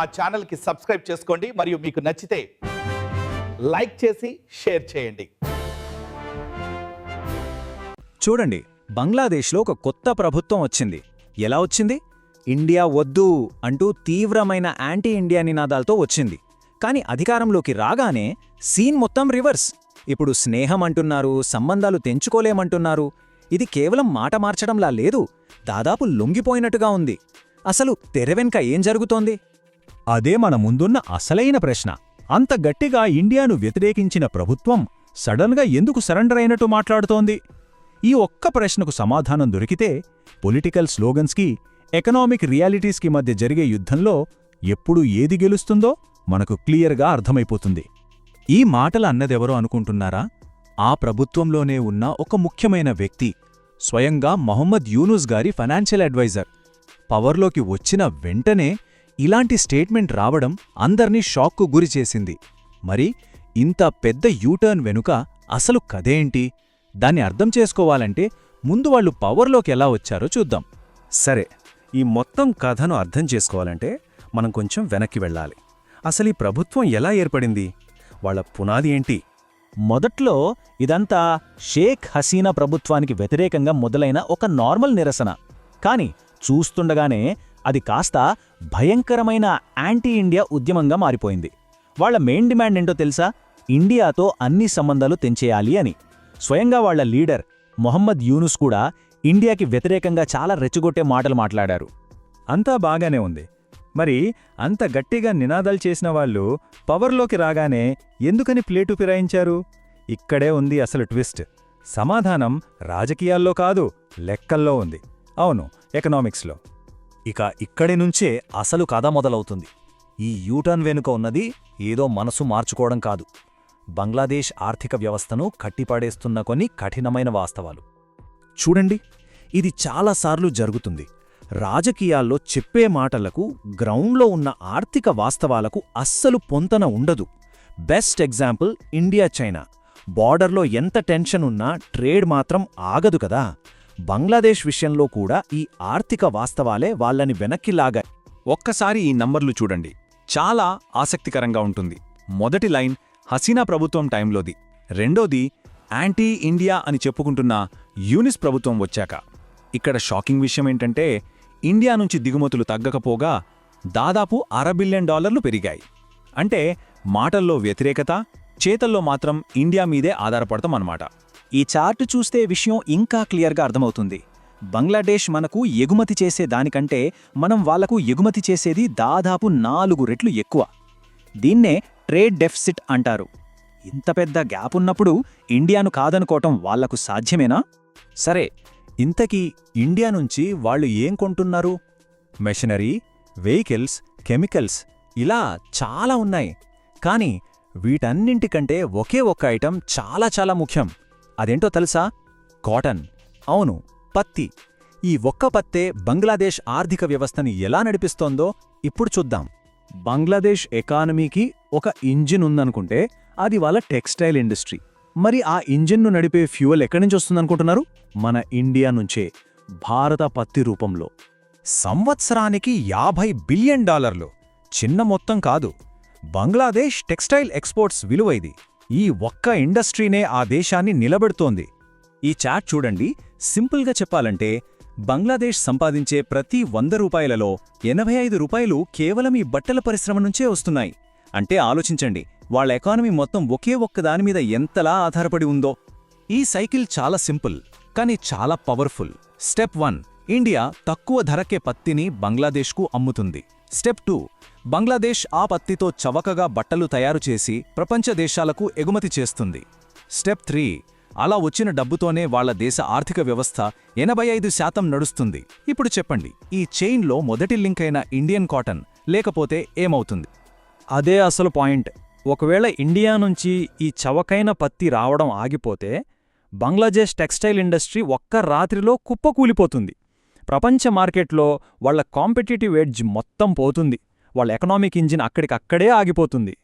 ఆ ఛానల్కి సబ్స్క్రైబ్ చేసుకోండి మరియు మీకు నచ్చితే లైక్ చేసి షేర్ చేయండి. చూడండి బంగ్లాదేశ్లో ఒక కొత్త ప్రభుత్వం వచ్చింది. ఎలా వచ్చింది? ఇండియా వద్దు అంటూ తీవ్రమైన యాంటీ ఇండియా నినాదాలతో వచ్చింది. కాని అధికారంలోకి రాగానే సీన్ మొత్తం రివర్స్. ఇప్పుడు స్నేహం అంటున్నారు సంబంధాలు తెంచుకోలేమంటున్నారు. ఇది కేవలం మాట మార్చడంలా లేదు దాదాపు లొంగిపోయినట్టుగా ఉంది. అసలు తెరవెనుక ఏం జరుగుతోంది? అదే మన ముందున్న అసలైన ప్రశ్న. అంత గట్టిగా ఇండియాను వ్యతిరేకించిన ప్రభుత్వం సడన్గా ఎందుకు సరెండర్ అయినట్టు మాట్లాడుతోంది? ఈ ఒక్క ప్రశ్నకు సమాధానం దొరికితే పొలిటికల్ స్లోగన్స్కి ఎకనామిక్ రియాలిటీస్కి మధ్య జరిగే యుద్ధంలో ఎప్పుడు ఏది గెలుస్తుందో మనకు క్లియర్గా అర్థమైపోతుంది. ఈ మాటలు అన్నదెవరో అనుకుంటున్నారా? ఆ ప్రభుత్వంలోనే ఉన్న ఒక ముఖ్యమైన వ్యక్తి స్వయంగా మొహమ్మద్ యూనుస్ గారి ఫైనాన్షియల్ అడ్వైజర్. పవర్లోకి వచ్చిన వెంటనే ఇలాంటి స్టేట్మెంట్ రావడం అందర్నీ షాక్కు గురిచేసింది మరి ఇంత పెద్ద యూటర్న్ వెనుక అసలు కథేంటి దాన్ని అర్థం చేసుకోవాలంటే ముందు వాళ్ళు పవర్లోకి ఎలా వచ్చారో చూద్దాం. సరే ఈ మొత్తం కథను అర్థం చేసుకోవాలంటే మనం కొంచెం వెనక్కి వెళ్ళాలి. అసలు ఈ ప్రభుత్వం ఎలా ఏర్పడింది? వాళ్ళ పునాది ఏంటి? మొదట్లో ఇదంతా షేక్ హసీనా ప్రభుత్వానికి వ్యతిరేకంగా మొదలైన ఒక నార్మల్ నిరసన. కాని చూస్తుండగానే అది కాస్త భయంకరమైన యాంటీ ఇండియా ఉద్యమంగా మారిపోయింది. వాళ్ళ మెయిన్ డిమాండ్ ఏంటో తెలుసా? ఇండియాతో అన్ని సంబంధాలు తెంచేయాలి అని. స్వయంగా వాళ్ళ లీడర్ మొహమ్మద్ యూనుస్ కూడా ఇండియాకి వ్యతిరేకంగా చాలా రెచ్చగొట్టే మాటలు మాట్లాడారు. అంతా బాగానే ఉంది. మరి అంత గట్టిగా నినాదాలు చేసిన వాళ్ళు పవర్లోకి రాగానే ఎందుకని ప్లేటు ఫిరాయించారు? ఇక్కడే ఉంది అసలు ట్విస్ట్. సమాధానం రాజకీయాల్లో కాదు లెక్కల్లో ఉంది. అవును ఎకనామిక్స్లో. ఇక ఇక్కడి నుంచే అసలు కథ మొదలవుతుంది. ఈ యూటర్న్ వెనుక ఉన్నది ఏదో మనసు మార్చుకోవడం కాదు. బంగ్లాదేశ్ ఆర్థిక వ్యవస్థను కట్టిపడేస్తున్న కొన్ని కఠినమైన వాస్తవాలు. చూడండి ఇది చాలాసార్లు జరుగుతుంది. రాజకీయాల్లో చెప్పే మాటలకు గ్రౌండ్లో ఉన్న ఆర్థిక వాస్తవాలకు అస్సలు పొంతన ఉండదు. బెస్ట్ ఎగ్జాంపుల్ ఇండియా చైనా బార్డర్లో ఎంత టెన్షన్ ఉన్నా ట్రేడ్ మాత్రం ఆగదు కదా. బంగ్లాదేశ్ విషయంలో కూడా ఈ ఆర్థిక వాస్తవాలే వాళ్ళని వెనక్కి లాగాయి ఒక్కసారి ఈ నంబర్లు చూడండి. చాలా ఆసక్తికరంగా ఉంటుంది. మొదటి లైన్ హసీనా ప్రభుత్వం టైంలోది. రెండోది యాంటీ ఇండియా అని చెప్పుకుంటున్న యూనిస్ ప్రభుత్వం వచ్చాక. ఇక్కడ షాకింగ్ విషయం ఏంటంటే ఇండియా నుంచి దిగుమతులు తగ్గకపోగా దాదాపు అర బిలియన్ డాలర్లు పెరిగాయి. అంటే మాటల్లో వ్యతిరేకత చేతల్లో మాత్రం ఇండియా మీదే ఆధారపడతాం అన్నమాట. ఈ చార్టు చూస్తే విషయం ఇంకా క్లియర్గా అర్థమవుతుంది. బంగ్లాదేశ్ మనకు ఎగుమతి చేసే దానికంటే మనం వాళ్ళకు ఎగుమతి చేసేది దాదాపు నాలుగు రెట్లు ఎక్కువ. దీన్నే ట్రేడ్ డెఫిసిట్ అంటారు. ఇంత పెద్ద గ్యాప్ ఉన్నప్పుడు ఇండియాను కాదనుకోవటం వాళ్ళకు సాధ్యమేనా? సరే ఇంతకీ ఇండియా నుంచి వాళ్ళు ఏం కొంటున్నారు? మెషినరీ వెహికల్స్ కెమికల్స్ ఇలా చాలా ఉన్నాయి. కానీ వీటన్నింటికంటే ఒకే ఒక్క ఐటెం చాలా చాలా ముఖ్యం. అదేంటో తెలుసా? కాటన్. అవును పత్తి. ఈ ఒక్క పత్తే బంగ్లాదేశ్ ఆర్థిక వ్యవస్థని ఎలా నడిపిస్తోందో ఇప్పుడు చూద్దాం. బంగ్లాదేశ్ ఎకానమీకి ఒక ఇంజిన్ ఉందనుకుంటే అది వాళ్ళ టెక్స్టైల్ ఇండస్ట్రీ. మరి ఆ ఇంజిన్ను నడిపే ఫ్యూయల్ ఎక్కడి నుంచి వస్తుందనుకుంటున్నారు? మన ఇండియా నుంచే. భారత పత్తి రూపంలో. సంవత్సరానికి యాభై బిలియన్ డాలర్లు. చిన్న మొత్తం కాదు. బంగ్లాదేశ్ టెక్స్టైల్ ఎక్స్పోర్ట్స్ విలువ ఇది. ఈ ఒక్క ఇండస్ట్రీనే ఆ దేశాన్ని నిలబెడుతోంది. ఈ చాట్ చూడండి. సింపుల్గా చెప్పాలంటే బంగ్లాదేశ్ సంపాదించే ప్రతి వంద రూపాయలలో ఎనభై ఐదు రూపాయలు కేవలం ఈ బట్టల పరిశ్రమ నుంచే వస్తున్నాయి. అంటే ఆలోచించండి వాళ్ళ ఎకానమీ మొత్తం ఒకే ఒక్క దానిమీద ఎంతలా ఆధారపడి ఉందో. ఈ సైకిల్ చాలా సింపుల్ కానీ చాలా పవర్ఫుల్. స్టెప్ వన్ ఇండియా తక్కువ ధరకే పత్తిని బంగ్లాదేశ్కు అమ్ముతుంది. Step two. బంగ్లాదేశ్ ఆ పత్తితో చవకగా బట్టలు తయారు చేసి ప్రపంచ దేశాలకు ఎగుమతి చేస్తుంది. Step three. అలా వచ్చిన డబ్బుతోనే వాళ్ళ దేశ ఆర్థిక వ్యవస్థ ఎనభై ఐదు శాతం నడుస్తుంది. ఇప్పుడు చెప్పండి ఈ చైన్లో మొదటి లింక్ అయిన ఇండియన్ కాటన్ లేకపోతే ఏమవుతుంది? అదే అసలు పాయింట్. ఒకవేళ ఇండియా నుంచి ఈ చవకైన పత్తి రావడం ఆగిపోతే బంగ్లాదేశ్ టెక్స్టైల్ ఇండస్ట్రీ ఒక్క రాత్రిలో కుప్పకూలిపోతుంది. ప్రపంచ మార్కెట్లో వాళ్ళ కాంపిటేటివ్ ఎడ్జ్ మొత్తం పోతుంది. వాళ్ళ ఎకనామిక్ ఇంజిన్ అక్కడికక్కడే ఆగిపోతుంది.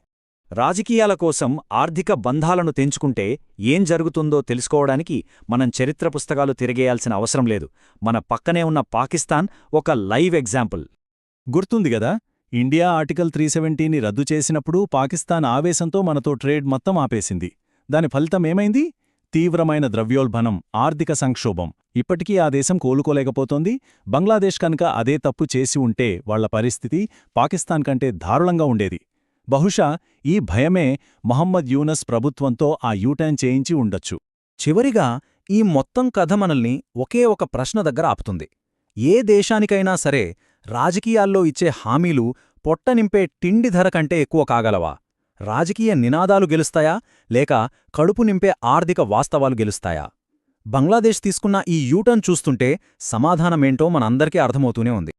రాజకీయాల కోసం ఆర్థిక బంధాలను తెంచుకుంటే ఏం జరుగుతుందో తెలుసుకోవడానికి మనం చరిత్ర పుస్తకాలు తిరిగేయాల్సిన అవసరం లేదు. మన పక్కనే ఉన్న పాకిస్తాన్ ఒక లైవ్ ఎగ్జాంపుల్. గుర్తుంది గదా? ఇండియా ఆర్టికల్ త్రీ సెవెంటీని రద్దు చేసినప్పుడు పాకిస్తాన్ ఆవేశంతో మనతో ట్రేడ్ మొత్తం ఆపేసింది. దాని ఫలితం ఏమైంది? తీవ్రమైన ద్రవ్యోల్బణం ఆర్థిక సంక్షోభం. ఇప్పటికీ ఆ దేశం కోలుకోలేకపోతోంది. బంగ్లాదేశ్ కనుక అదే తప్పు చేసి ఉంటే వాళ్ళ పరిస్థితి పాకిస్తాన్ కంటే దారుణంగా ఉండేది. బహుశా ఈ భయమే మహమ్మద్ యూనస్ ప్రభుత్వంతో ఆ యూటర్న్ చేయించి ఉండొచ్చు. చివరిగా ఈ మొత్తం కథ మనల్ని ఒకే ఒక ప్రశ్న దగ్గర ఆపుతుంది. ఏ దేశానికైనా సరే రాజకీయాల్లో ఇచ్చే హామీలు పొట్ట నింపే తిండి ధర కంటే ఎక్కువ కాగలవా? రాజకీయ నినాదాలు గెలుస్తాయా? లేక కడుపు నింపే ఆర్థిక వాస్తవాలు గెలుస్తాయా? బంగ్లాదేశ్ తీసుకున్న ఈ యూటర్న్ చూస్తుంటే సమాధానమేంటో మనందరికీ అర్థమవుతూనే ఉంది.